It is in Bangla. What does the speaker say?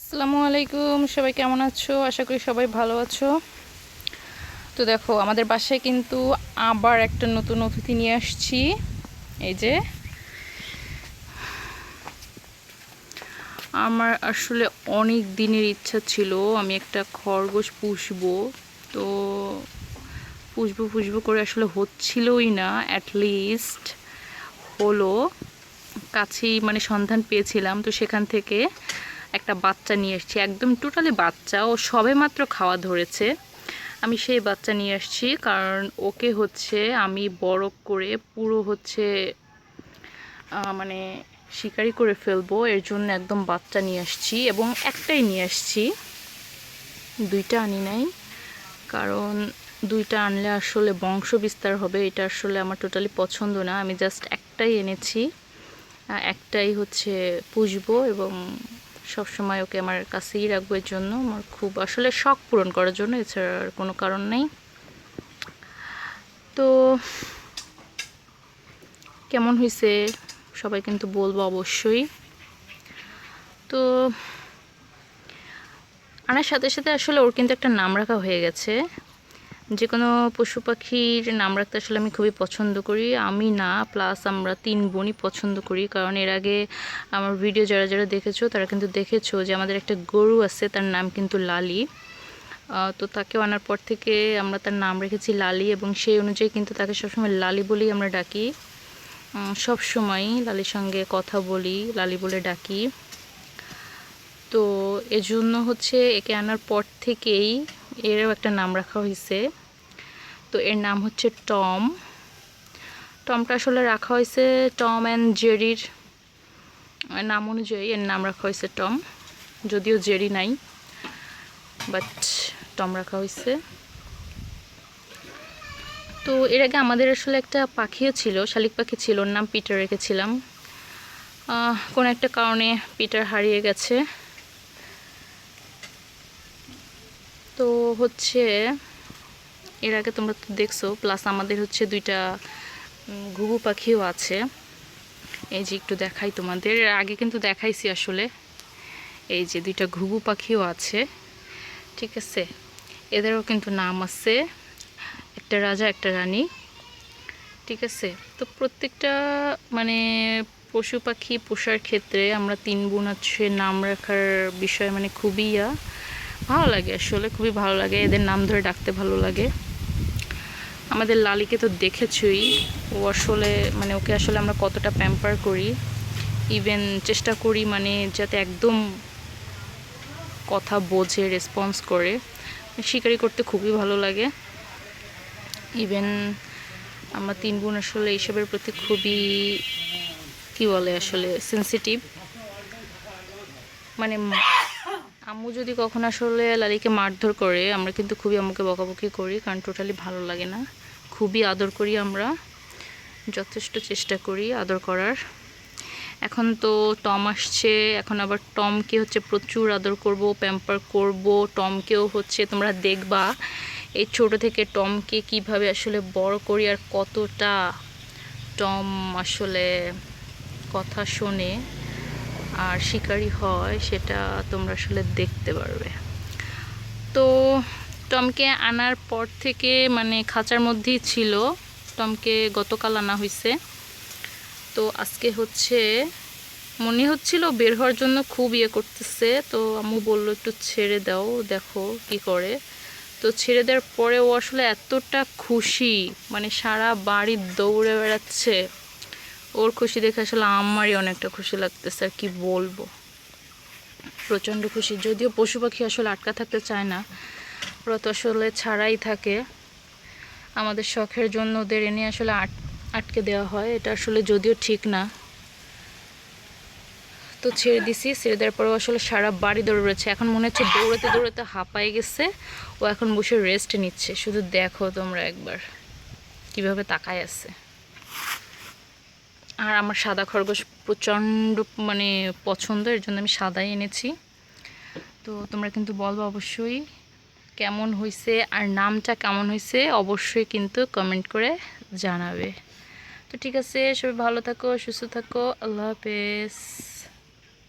আসসালামু আলাইকুম, সবাই কেমন আছো? আশা করি সবাই ভালো আছো। তো দেখো, আমাদের বাসায় কিন্তু আবার একটা নতুন অতিথি নিয়ে আসছি। এই যে, আমার আসলে অনেক দিনের ইচ্ছা ছিল, আমি একটা খরগোশ পুষবো। তো পুষবো পুষবো করে আসলে হচ্ছিলই না অ্যাটলিস্ট হলো। কাছেই মানে সন্ধান পেয়েছিলাম, তো সেখান থেকে একটা বাচ্চা নিয়ে এসেছি একদম টোটালি বাচ্চা। ও সবে মাত্র খাওয়া ধরেছে। আমি সেই বাচ্চা নিয়ে আসছি কারণ ওকে হচ্ছে আমি বড় করে পুরো হচ্ছে মানে শিকারি করে ফেলব। এর জন্য একদম বাচ্চা নিয়ে আসছি এবং একটাই নিয়ে আসছি। দুইটা আনি নাই। কারণ দুইটা আনলে আসলে বংশ বিস্তার হবে, এটা আসলে আমার টোটালি পছন্দ না। আমি জাস্ট একটাই এনেছি। একটাই হচ্ছে পুষবো এবং সবসময় ওকে আমার কাছেই রাখব এর জন্য। আমার খুব আসলে শখ পূরণ করার জন্য, এছাড়া আর কোনো কারণ নেই। তো কেমন হয়েছে সবাই কিন্তু বলব অবশ্যই। তো আনার সাথে সাথে আসলে ওর কিন্তু একটা নাম রাখা হয়ে গেছে। যে কোনো পশু পাখির নাম রাখতে আসলে আমি খুবই পছন্দ করি। আমি না প্লাস আমরা তিন বোনই পছন্দ করি। কারণ এর আগে আমার ভিডিও যারা যারা দেখেছ, তারা কিন্তু দেখেছ যে আমাদের একটা গরু আছে, তার নাম কিন্তু লালি। তো তাকে আনার পর থেকে আমরা তার নাম রেখেছি লালি এবং সেই অনুযায়ী কিন্তু তাকে সবসময় লালি বলেই আমরা ডাকি। সব সময় লালির সঙ্গে কথা বলি, লালি বলে ডাকি। তো এজন্য হচ্ছে একে আনার পর থেকেই এরও একটা নাম রাখা হয়েছে। তো এর নাম হচ্ছে টম। টমটা আসলে রাখা হয়েছে টম অ্যান্ড জেরির নাম অনুযায়ী এর নাম রাখা হয়েছে টম। যদিও জেরি নাই, বাট টম রাখা হয়েছে। তো এর আগে আমাদের আসলে একটা পাখিও ছিল, শালিক পাখি ছিল, ওর নাম পিটার রেখেছিলাম। কোনো একটা কারণে পিটার হারিয়ে গেছে। তো হচ্ছে, এর আগে তোমরা তো দেখছ প্লাস আমাদের হচ্ছে দুইটা ঘুঘু পাখিও আছে। এই যে একটু দেখাই তোমাদের। আগে কিন্তু দেখাইছি আসলে। এই যে দুইটা ঘুঘু পাখিও আছে। ঠিক আছে? এদেরও কিন্তু নাম আছে। একটা রাজা, একটা রানী। ঠিক আছে? তো প্রত্যেকটা মানে পশু পাখি পোষার ক্ষেত্রে আমরা তিন বোন হচ্ছে নাম রাখার বিষয় মানে খুবই ইয়া। ভালো লাগে আসলে, খুবই ভালো লাগে, এদের নাম ধরে ডাকতে ভালো লাগে। আমাদের লালিকে তো দেখেছই, ও আসলে মানে ওকে আসলে আমরা কতটা প্যাম্পার করি। ইভেন চেষ্টা করি মানে যাতে একদম কথা বোঝে রেসপন্স করে। শিকারি করতে খুবই ভালো লাগে। ইভেন আমার তিন বোন আসলে এইসবের প্রতি খুবই, কি বলে আসলে সেন্সিটিভ মানে আম্মু যদি কখনো আসলে লালিকে মারধর করে, আমরা কিন্তু খুবই আম্মুকে বকাবকি করি, কারণ টোটালি ভালো লাগে না। খুবই আদর করি আমরা, যথেষ্ট চেষ্টা করি আদর করার। এখন তো টম আসছে, এখন আবার টমকে হচ্ছে প্রচুর আদর করব প্যাম্পার করব, টমকেও হচ্ছে তোমরা দেখবা, এই ছোট থেকে টমকে কীভাবে আসলে বড় করি আর কতটা টম আসলে কথা শোনে। আর শিকারি হয়, সেটা তোমরা আসলে দেখতে পারবে। তো টমকে আনার পর থেকে মানে খাঁচার মধ্যেই ছিল। টমকে গতকাল আনা হয়েছে তো আজকে হচ্ছে মনে হচ্ছিল বের হওয়ার জন্য খুব ইয়ে করতেছে। তো আম্মু বলল, একটু ছেড়ে দাও, দেখো কি করে। তো ছেড়ে দেওয়ার পরে ও আসলে এতটা খুশি মানে সারা বাড়ি দৌড়ে বেড়াচ্ছে। ওর খুশি দেখে আসলে আমারই অনেকটা খুশি লাগতেছে, আর কি বলব? প্রচণ্ড খুশি। যদিও পশু পাখি আসলে আটকা থাকতে চায় না, ওরা তো আসলে ছাড়াই থাকে। আমাদের শখের জন্য ওদের এনে আসলে আট, আটকে দেওয়া হয়, এটা আসলে যদিও ঠিক না। তো ছেড়ে দিছি, ছেড়ে দেওয়ার পরেও আসলে সারা বাড়ি দৌড়ে রয়েছে। এখন মনে হচ্ছে দৌড়াতে দৌড়াতে হাঁপাই গেছে, ও এখন বসে রেস্ট নিচ্ছে। শুধু দেখো তোমরা একবার, কীভাবে তাকায় আছে। আর আমার সাদা খরগোশ প্রচণ্ড মানে পছন্দ, এর জন্য আমি সাদাই এনেছি। তো তোমরা কিন্তু বলব অবশ্যই কেমন হয়েছে আর নামটা কেমন হয়েছে অবশ্যই কিন্তু কমেন্ট করে জানাবে। তো ঠিক আছে, সবাই ভালো থাকো, সুস্থ থাকো, আল্লাহ হাফেজ।